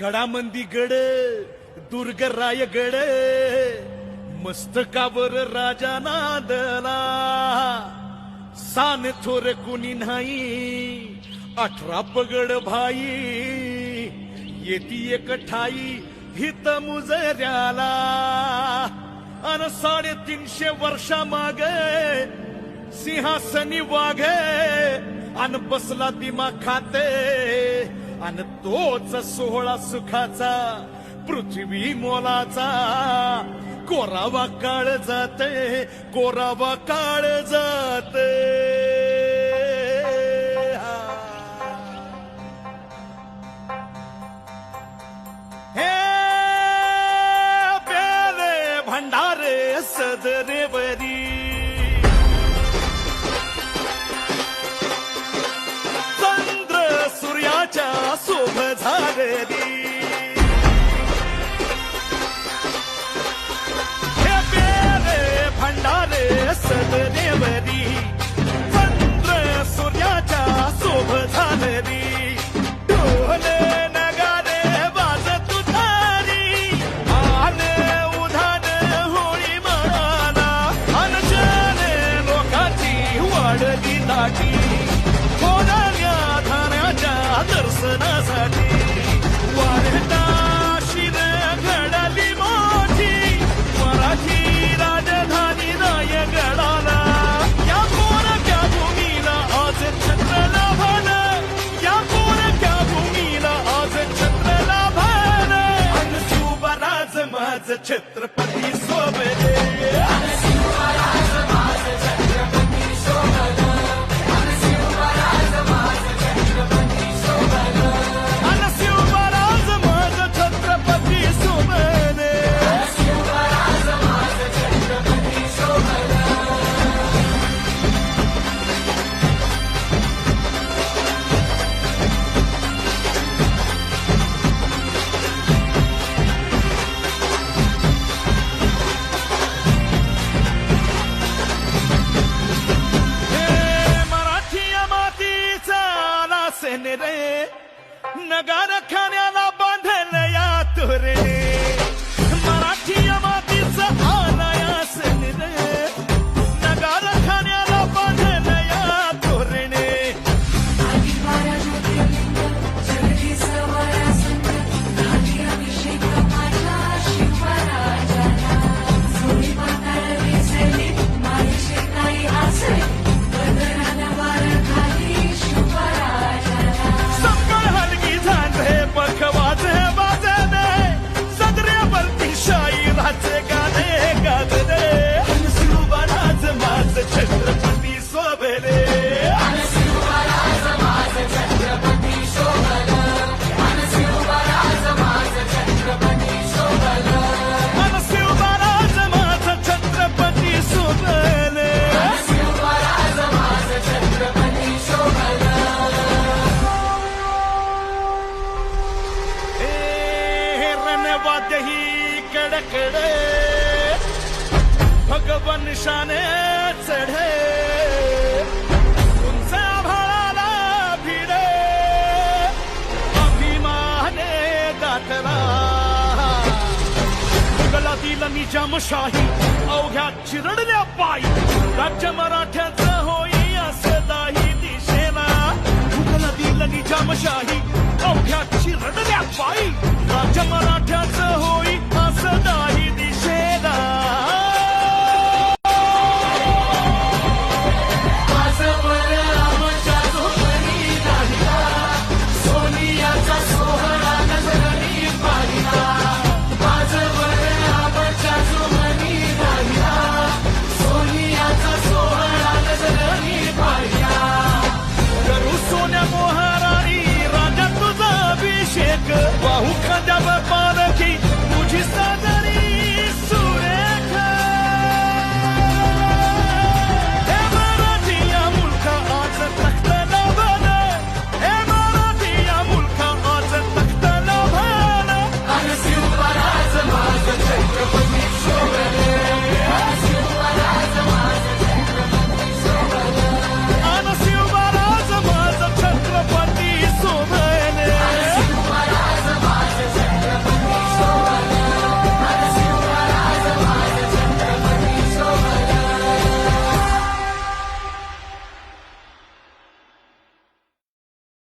गडामंदी गड दुर्ग रायगड मस्तकावर राजा नादला. सान थोर कुणी नाही अठरा पगड भाई येती एक ठाई हित मुजऱ्याला. अन साडेतीनशे वर्षा माग सिंहासनी वाघ अन बसला दिमा खाते. आणि तोच सोहळा सुखाचा पृथ्वी मोलाचा. कोरावा काळ जाते कोरावा काळ जाते. हे भंडारे सदरे झालेली हे बेले भंडारे सदरेवरी चंद्र सूर्याच्या शोभ झालेली ढोले नगारे वाजत तुतारी आले उधान होळी मनाला अनजाने लोकांची वाढली दाटी छत्रपती नगार खाण्याला बांधल या तुरे कडकडे भगवन शाने चढे. उंच आभाळाला भिडे. अभिमाने दाटला मुघलातील निजामशाही अवघ्या चिरडल्या पायी. राज्य मराठ्याचं होई असं दाही दिशेला. मुघलातील निजामशाही अवघ्या चिरडल्या पायी. राज्य मराठ्याचं होई